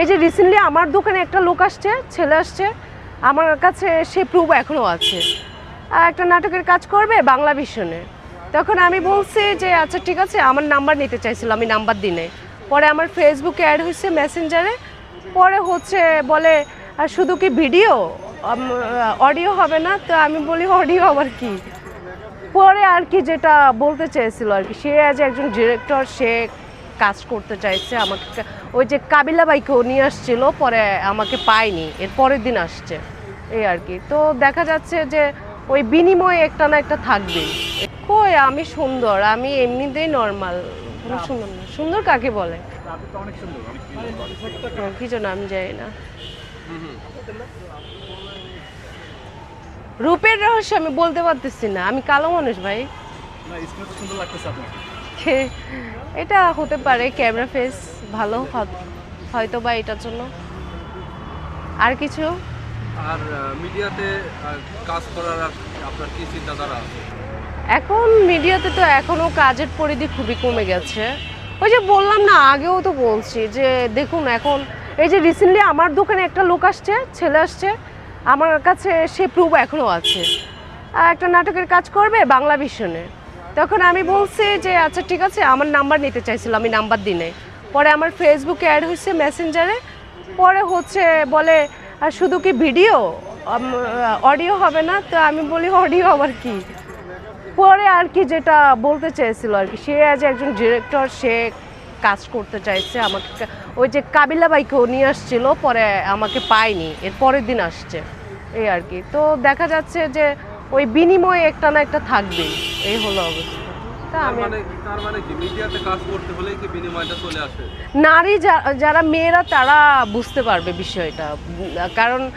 এই যে রিসেন্টলি আমার দোকানে একটা লোক আসছে, ছেলে আসছে, আমার কাছে সে প্রুফ এখনও আছে। একটা নাটকের কাজ করবে বাংলা ভীষণে তখন আমি বলছি যে আচ্ছা ঠিক আছে, আমার নাম্বার নিতে চাইছিল, আমি নাম্বার দিনে পরে আমার ফেসবুকে অ্যাড হয়েছে মেসেঞ্জারে পরে হচ্ছে বলে, আর শুধু কি ভিডিও অডিও হবে না? তো আমি বলি অডিও আবার কি? পরে আর কি যেটা বলতে চেয়েছিল আর কি, সে আজ একজন ডিরেক্টর সে কাজ করতে চাইছে আমাকে। ওই যে কাবিলা বাইকেও নিয়ে আসছিল, পরে আমাকে পায়নি, এর পরের দিন আসছে। এই আর কি। তো দেখা যাচ্ছে যে ওই বিনিময়ে একটা না একটা থাকবেই কই, আমি সুন্দর, আমি এমনিতেই নর্মাল কোনো সুন্দর না। সুন্দর কাকে বলে? কি জন্য আমি জানি না। রূপের রহস্য আমি বলতে পারতেছি না। আমি কালো মানুষ ভাই। এটা হতে পারে ক্যামেরা ফেস ভালো হয়তো বা এটার জন্য। আর কিছু? আর মিডিয়াতে কাজ করার আপনার কি চিন্তাধারা এখন মিডিয়াতে তো এখনও কাজের পরিধি খুবই কমে গেছে। ওই যে বললাম না আগেও তো বলছি যে দেখুন এখন এই যে রিসেন্টলি আমার দোকানে একটা লোক আসছে ছেলে আসছে আমার কাছে সে প্রুফ এখনও আছে। আর একটা নাটকের কাজ করবে বাংলা ভীষণে। তখন আমি বলছি যে আচ্ছা ঠিক আছে, আমার নাম্বার নিতে চাইছিল, আমি নাম্বার দিনে। পরে আমার ফেসবুকে অ্যাড হয়েছে মেসেঞ্জারে। পরে হচ্ছে বলে, আর শুধু কি ভিডিও? অডিও হবে না? তো আমি বলি, অডিও আবার কি? পরে আর কি যেটা বলতে চেয়েছিল আর কি, সে আজ একজন ডিরেক্টর, সে কাজ করতে চাইছে, আমাকে ওই যে কাবিলা বাইকেও নিয়ে আসছিল, পরে আমাকে পায়নি, এর পরের দিন আসছে, এই আর কি। তো দেখা যাচ্ছে যে ওই বিনিময়ে একটা না একটা থাকবেই। এই হলো অবস্থা। মানে মানে নারী যারা মেয়েরা তারা বুঝতে পারবে বিষয়টা। কারণ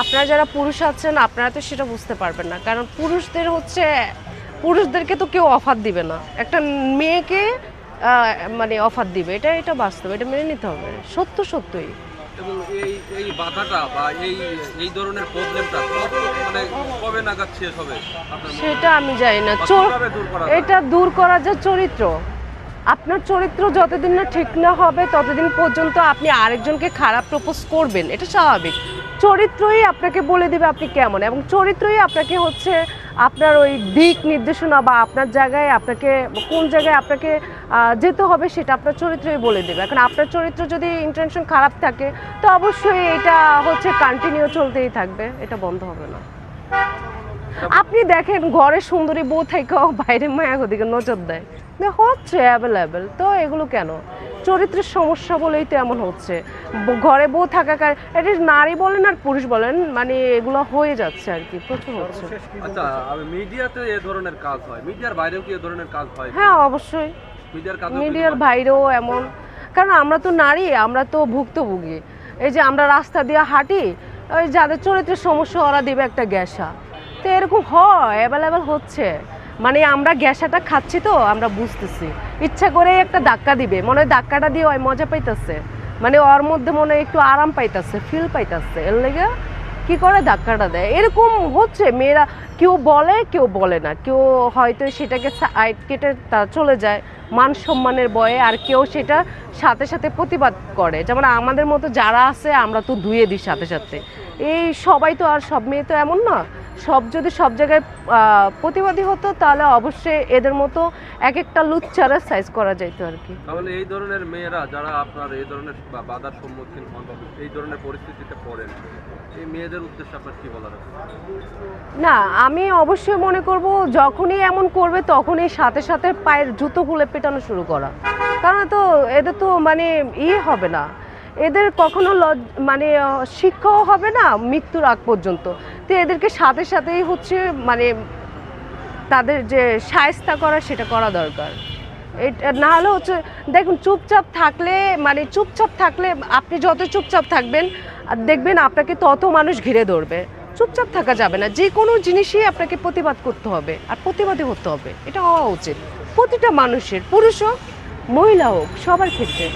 আপনারা যারা পুরুষ আছেন আপনারা তো সেটা বুঝতে পারবেন না। কারণ পুরুষদের হচ্ছে পুরুষদেরকে তো কেউ অফার দিবে না। একটা মেয়েকে মানে অফার দিবে। এটা এটা বাস্তব। এটা মেনে নিতে হবে। সত্য সত্যই। এবং এই এই বাধাটা বা এই এই ধরনের প্রবলেমটা মানে কবে নাগাদ শেষ হবে? সেটা আমি জানি না? এটা দূর করা যে চরিত্র। আপনার চরিত্র যতদিন না ঠিক না হবে ততদিন পর্যন্ত আপনি আরেকজনকে খারাপ প্রপোজ করবেন। এটা স্বাভাবিক। চরিত্রই আপনাকে বলে দেবে আপনি কেমন। এবং চরিত্রই আপনাকে হচ্ছে আপনার ওই দিক নির্দেশনা বা আপনার জায়গায় আপনাকে, কোন জায়গায় আপনাকে যেতে হবে সেটা আপনার চরিত্রই বলে দেবে। এখন আপনার চরিত্র যদি ইন্টেনশন খারাপ থাকে, তো অবশ্যই এটা হচ্ছে কন্টিনিউ চলতেই থাকবে। এটা বন্ধ হবে না। আপনি দেখেন ঘরে সুন্দরী বউ থেকেও বাইরে মায়া ওদিকে নজর দেয়। না, হচ্ছে অ্যাভেলেবেল তো এগুলো কেন? চরিত্রের সমস্যা বলেই তো এমন হচ্ছে। ঘরে বউ থাকাকার এটা নারী বলেন আর পুরুষ বলেন মানে এগুলো হয়ে যাচ্ছে আর কি প্রচুর হচ্ছে। আচ্ছা মিডিয়াতে ধরনের কাজ হয়? মিডিয়ার বাইরেও কি ধরনের কাজ হয়? হ্যাঁ অবশ্যই। মিডিয়ার বাইরেও এমন। কারণ আমরা তো নারী আমরা তো ভুক্তভোগী। এই যে আমরা রাস্তা দিয়ে হাঁটি ওই যাদের চরিত্রের সমস্যা ওরা দিবে একটা গ্যাসা তো এরকম হয় অ্যাভেলেবেল হচ্ছে। মানে আমরা গ্যাসাটা খাচ্ছি তো, আমরা বুঝতেছি। ইচ্ছা করে একটা ধাক্কা দিবে, মনে হয় ধাক্কাটা দিয়ে ওই মজা পাইতেছে। মানে ওর মধ্যে মনে হয় একটু আরাম পাইতেছে ফিল পাইতেছে। এর লেগে কি করে ধাক্কাটা দেয়? এরকম হচ্ছে, মেয়েরা কেউ বলে কেউ বলে না। কেউ হয়তো সেটাকে সাইড কেটে তা চলে যায়। মান সম্মানের বয়ে আর কেউ সেটা সাথে সাথে প্রতিবাদ করে। যেমন আমাদের মতো যারা আছে, আমরা তো ধুয়ে দিই সাথে সাথে। এই সবাই তো আর সব মেয়ে তো এমন না। সব যদি সব জায়গায় প্রতিবাদী হতো তাহলে অবশ্যই এদের মতো এক একটা লুচ্চারা সাইজ করা যাইতো আর কি। তাহলে এই ধরনের মেয়েরা যারা আপনার এই ধরনের বাধার সম্মুখীন হন এই ধরনের পরিস্থিতিতে পড়েন এই মেয়েদের উদ্দেশ্যে আপনার কি বলার না আমি অবশ্যই মনে করব যখনই এমন করবে তখনই সাথে সাথে পায়ের জুতো খুলে পেটানো শুরু করা। কারণ তো এদের তো মানে ইয়ে হবে না। এদের কখনো লজ মানে শিক্ষাও হবে না মৃত্যুর আগ পর্যন্ত। তো এদেরকে সাথে সাথেই হচ্ছে মানে তাদের যে সায়স্তা করা সেটা করা দরকার। এটা, না হলে হচ্ছে, দেখুন চুপচাপ থাকলে মানে চুপচাপ থাকলে আপনি যত চুপচাপ থাকবেন, আর দেখবেন আপনাকে তত মানুষ ঘিরে ধরবে। চুপচাপ থাকা যাবে না, যে কোনো জিনিসই আপনাকে প্রতিবাদ করতে হবে, আর প্রতিবাদী হতে হবে, এটা হওয়া উচিত। প্রতিটা মানুষের, পুরুষ হোক, মহিলা হোক, সবার ক্ষেত্রে.